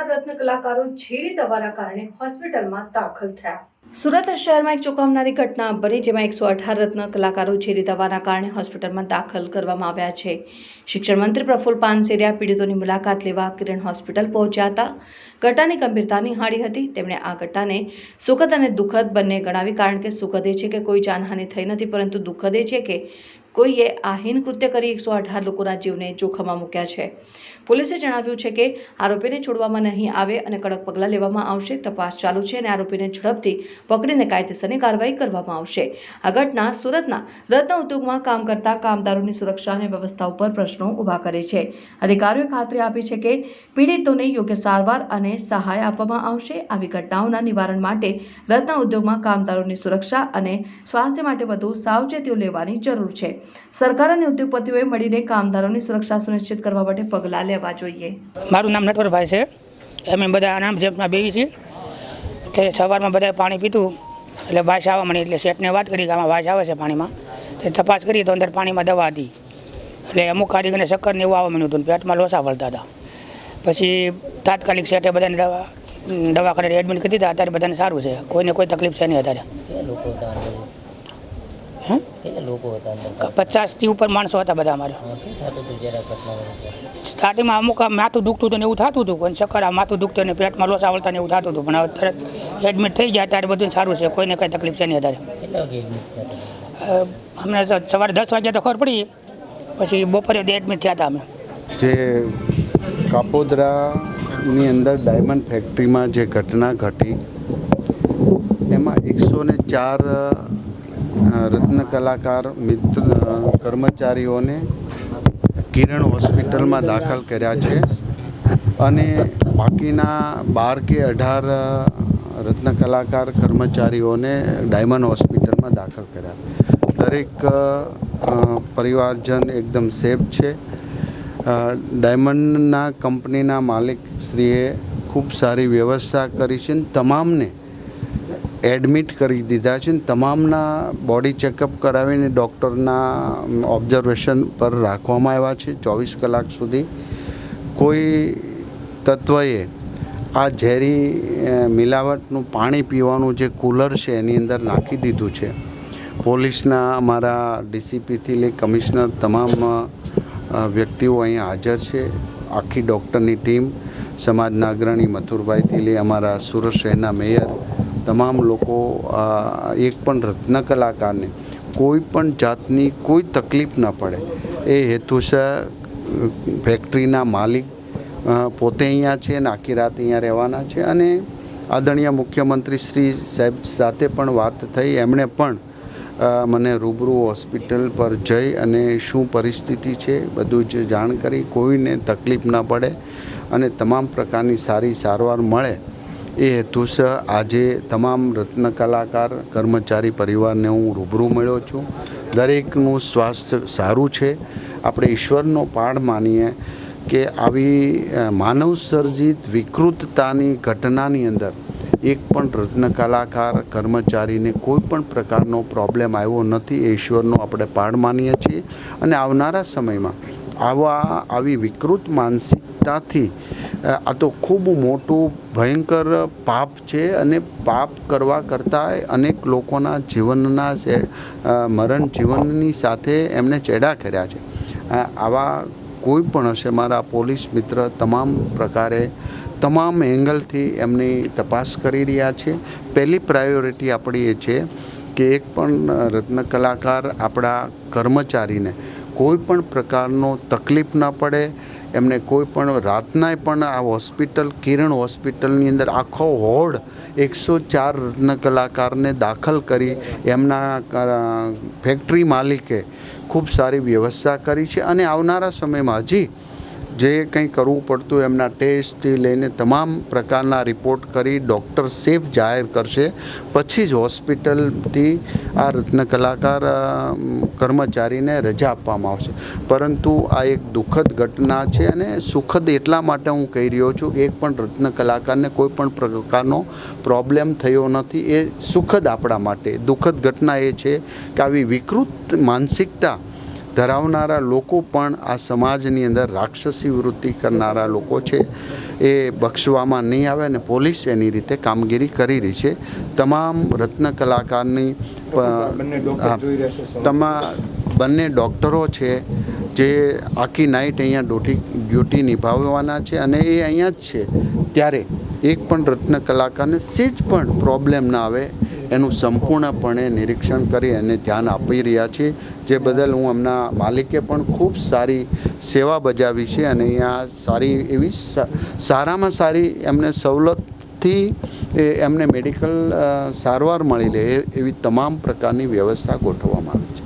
અઢાર રત્ન કલાકારો ઝેરી દવાના કારણે હોસ્પિટલમાં દાખલ થયા. સુરત શહેરમાં એક ચોંકાવનારી ઘટના બની, જેમાં એકસો અઢાર રત્ન કલાકારો ઝેરી દવાના કારણે હોસ્પિટલમાં દાખલ કરવામાં આવ્યા છે. શિક્ષણ મંત્રી પ્રફુલ પાનસેરિયા પીડિતોની મુલાકાત લેવા કિરણ હોસ્પિટલ પહોંચ્યા હતા. ઘટનાની ગંભીરતા નિહાળી હતી. તેમણે આ ઘટનાને સુખદ અને દુઃખદ બંને ગણાવી, કારણ કે સુખદ એ છે કે કોઈ જાનહાનિ થઈ નથી, પરંતુ દુઃખદ એ છે કે કોઈએ આ હીન કૃત્ય કરી એકસો અઢાર લોકોના જીવને જોખમમાં મૂક્યા છે. પોલીસે જણાવ્યું છે કે આરોપીને છોડવામાં નહીં આવે અને કડક પગલાં લેવામાં આવશે, તપાસ ચાલુ છે અને આરોપીને ઝડપથી પકડીને કાયદેસરની કાર્યવાહી કરવામાં આવશે. આ ઘટના સુરતના રત્ન ઉદ્યોગમાં કામ કરતા કામદારોની સુરક્ષા અને વ્યવસ્થા ઉપર પ્રશ્નો ઊભા કરે છે. અધિકારીઓએ ખાતરી આપી છે કે પીડિતોને યોગ્ય સારવાર અને સહાય આપવામાં આવશે. આવી ઘટનાઓના નિવારણ માટે રત્ન ઉદ્યોગમાં કામદારોની સુરક્ષા અને સ્વાસ્થ્ય માટે વધુ સાવચેતીઓ લેવાની જરૂર છે. સરકાર અને ઉદ્યોગપતિઓએ મળીને કામદારોની સુરક્ષા સુનિશ્ચિત કરવા માટે પગલાં લેવા જોઈએ. મારું નામ નટવરભાઈ છે. અમે બધા આનામ જેમના બેવી છીએ. તે સવારમાં બધા પાણી પીતું એટલે વાસ આવવા મળી એટલે શેઠને વાત કરી કે આમાં વાસ આવે છે પાણીમાં. તે તપાસ કરી તો અંદર પાણીમાં દવા હતી. એટલે અમુક કારીગરને ચક્કર ને એવું આવવા મળ્યું હતું પેટમાં લોસા વળતા હતા. પછી તાત્કાલિક શેઠે બધાને દવા દવાખાને એડમિટ કરી દીધા. અત્યારે બધાને સારું છે. કોઈને કોઈ તકલીફ છે નહીં અત્યારે. પચાસથી ઉપર માણસો હતા બધા અમારે. સ્ટાર્ટિંગમાં અમુક માથું દુખતું હતું ને એવું થતું હતું પણ ચક્કર આ માથું દુખતું ને પેટમાં લોસા વળતા ને એવું થતું હતું. પણ હવે તરત એડમિટ થઈ જાય ત્યારે બધું સારું છે કોઈને કંઈ તકલીફ છે નહીં અત્યારે. અમને તો સવારે દસ વાગ્યા તો ખબર પડી પછી બપોરે એડમિટ થયા હતા અમે. જે કાપોદરાની અંદર ડાયમંડ ફેક્ટરીમાં જે ઘટના ઘટી એમાં એકસો ને ચાર રત્ન કલાકાર, મિત્ર કર્મચારીઓને કિરણ હોસ્પિટલમાં દાખલ કર્યા છે. અને બાકીના બાર કે અઢાર રત્ન કલાકાર કર્મચારીઓને ડાયમંડ હોસ્પિટલમાં દાખલ કર્યા. દરેક પરિવારજન એકદમ સેફ છે. ડાયમંડના કંપનીના માલિક શ્રીએ ખૂબ સારી વ્યવસ્થા કરી છે તમામને એડમિટ કરી દીધા છે અને તમામના બોડી ચેકઅપ કરાવીને ડૉક્ટરના ઓબ્ઝર્વેશન પર રાખવામાં આવ્યા છે ચોવીસ કલાક સુધી. કોઈ તત્વએ આ ઝેરી મિલાવટનું પાણી પીવાનું જે કુલર છે એની અંદર નાખી દીધું છે. પોલીસના અમારા ડીસીપીથી લઈ કમિશનર તમામ વ્યક્તિઓ અહીં હાજર છે. આખી ડૉક્ટરની ટીમ, સમાજના અગ્રણી મથુરભાઈથી લઈ અમારા સુરત શહેરના મેયર તમામ લોકો એક પણ રત્ન કલાકારને કોઈ પણ જાતની કોઈ તકલીફ ન પડે. એ હેતુસર ફેક્ટરીના માલિક પોતે અહીંયા છે અને આખી રાત અહીંયા રહેવાના છે અને આદરણીય મુખ્યમંત્રી શ્રી સાહેબ સાથે પણ વાત થઈ. એમણે પણ મને રૂબરૂ હોસ્પિટલ પર જઈ અને શું પરિસ્થિતિ છે બધું જ જાણ કરી. કોઈને તકલીફ ન પડે અને તમામ પ્રકારની સારી સારવાર મળે. એ હેતુસર આજે તમામ રત્ન કલાકાર, કર્મચારી પરિવારને હું રૂબરૂ મળ્યો છું. દરેકનું સ્વાસ્થ્ય સારું છે. આપણે ઈશ્વરનો પાડ માનીએ કે આવી માનવસર્જિત માનવ સર્જિત વિકૃતતાની ઘટનાની અંદર એક પણ રત્ન કલાકાર, કર્મચારીને કોઈ પણ પ્રકારનો પ્રોબ્લેમ આવ્યો નથી એ ઈશ્વરનો આપણે પાડ માનીએ છીએ. અને આવનારા સમયમાં આવા, આવી વિકૃત માનસિકતાથી આ તો ખૂબ મોટું ભયંકર પાપ છે અને પાપ કરવા કરતાં અનેક લોકોના જીવનના મરણ જીવનની સાથે એમણે ચેડા કર્યા છે. આવા કોઈ પણ હશે, મારા પોલીસ મિત્ર તમામ પ્રકારે, તમામ એંગલથી એમની તપાસ કરી રહ્યા છે. પહેલી પ્રાયોરિટી આપણી એ છે કે એક પણ રત્ન કલાકાર આપણા કર્મચારીને કોઈ પણ પ્રકારનો તકલીફ ન પડે એમને કોઈ પણ રાતના પણ આ હોસ્પિટલ, કિરણ હોસ્પિટલની અંદર આખો હોડ એકસો ચાર કલાકારને દાખલ કરી એમના ફેક્ટરી માલિકે ખૂબ સારી વ્યવસ્થા કરી છે. અને આવનારા સમયમાં હજી જે કંઈ કરવું પડતું એમના ટેસ્ટથી લઈને તમામ પ્રકારના રિપોર્ટ કરી ડૉક્ટર સેફ જાહેર કરશે. પછી જ હોસ્પિટલથી આ રત્ન કલાકાર કર્મચારીને રજા આપવામાં આવશે. પરંતુ આ એક દુઃખદ ઘટના છે અને સુખદ એટલા માટે હું કહી રહ્યો છું કે એક પણ રત્ન કલાકારને કોઈ પણ પ્રકારનો પ્રોબ્લેમ થયો નથી. એ સુખદ આપણા માટે. દુઃખદ ઘટના એ છે કે આવી વિકૃત માનસિકતા ધરાવનારા લોકો પણ આ સમાજની અંદર રાક્ષસી વૃત્તિ કરનારા લોકો છે. એ બક્ષવામાં નહીં આવે અને પોલીસ એની રીતે કામગીરી કરી રહી છે. તમામ રત્ન કલાકારની તમામ તમા બંને ડૉક્ટરો છે જે આખી નાઇટ અહીંયા ડ્યુટી ડ્યુટી નિભાવવાના છે અને એ અહીંયા જ છે. ત્યારે એક પણ રત્ન કલાકારને સેજ પણ પ્રોબ્લેમ ના આવે એનું સંપૂર્ણપણે નિરીક્ષણ કરી અને ધ્યાન આપી રહ્યા છે જે બદલ હું એમના માલિકે પણ ખૂબ સારી સેવા બજાવી છે અને અહીંયા સારી એવી સારામાં સારી એમને સવલતથી એમને મેડિકલ સારવાર મળી રહે એવી તમામ પ્રકારની વ્યવસ્થા ગોઠવવામાં આવી છે.